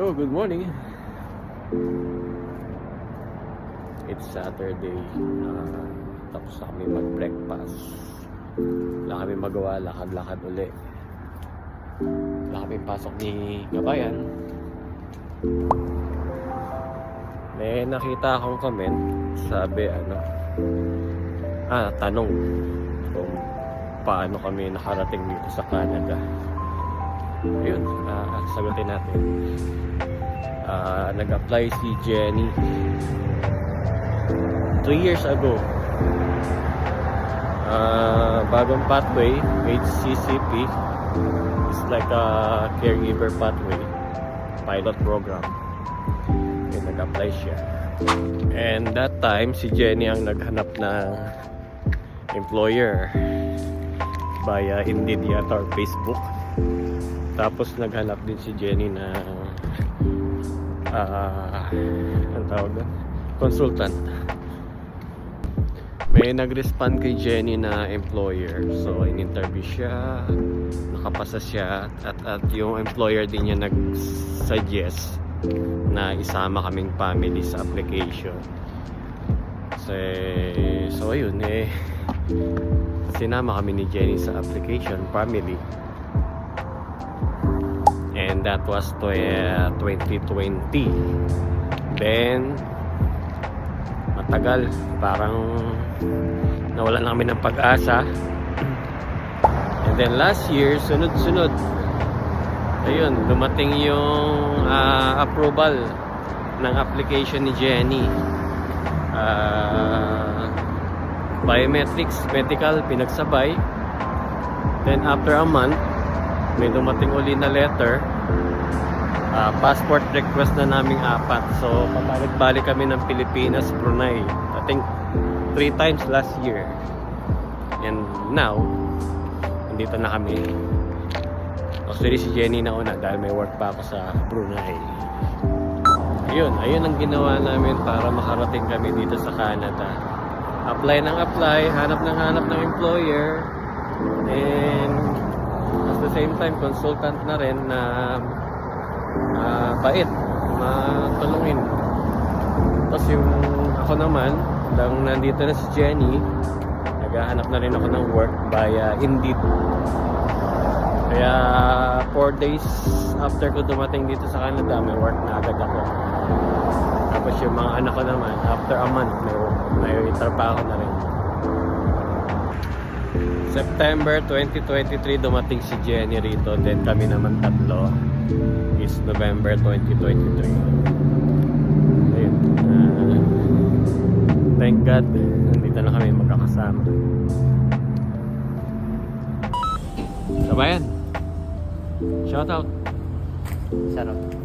Yo, good morning. It's Saturday. Ah, tapos kami mag-breakfast. Wala kami magawa, lakad-lakad uli. Wala kami pasok ni Gabayan. May nakita akong comment. Sabi ano, ah, tanong kung paano kami nakarating dito sa Canada. Ayun, ah, sagutin natin. Ah, nag-apply si Jenny 3 years ago. Ah, bagong pathway, HCCP. It's like a caregiver pathway pilot program. Ayun, nag-apply siya. And that time, si Jenny ang naghanap ng employer via Indeed yata or Facebook. Tapos naghanap din si Jenny na ah ang tawag doon? Consultant. May nag-respond kay Jenny na employer. So, in-interview siya, nakapasa siya, at, at yung employer din niya nag-suggest na isama kaming family sa application. So, so ayun eh, sinama kami ni Jenny sa application, family. And that was to, uh, 2020. Then, matagal. Parang nawalan na kami ng pag-asa. And then last year, sunod-sunod. Ayun, dumating yung ah, approval ng application ni Jenny. Ah, biometrics, medical, pinagsabay. Then after a month, may dumating uli na letter. Ah, passport request na naming apat. So, pabalik-balik kami ng Pilipinas, Brunei. I think three times last year. And now, nandito na kami. Actually, si Jenny na una dahil may work pa ako sa Brunei. Ayun, ayun ang ginawa namin para makarating kami dito sa Canada. Apply ng apply, hanap ng hanap ng employer, and at the same time, consultant na rin na ah, bait, matulungin. Tapos yung ako naman, dahil nandito na si Jenny, naghahanap na rin ako ng work via Indeed. Kaya 4 days after ko dumating dito sa Canada, may work na agad ako. Tapos yung mga anak ko naman, after a month, may, may trabaho na rin. September 2023 dumating si Jenny rito, then kami naman tatlo is November 2023. Ayun. ah, thank God, nandito na kami magkakasama. Sabayan. Shout out. Sarap.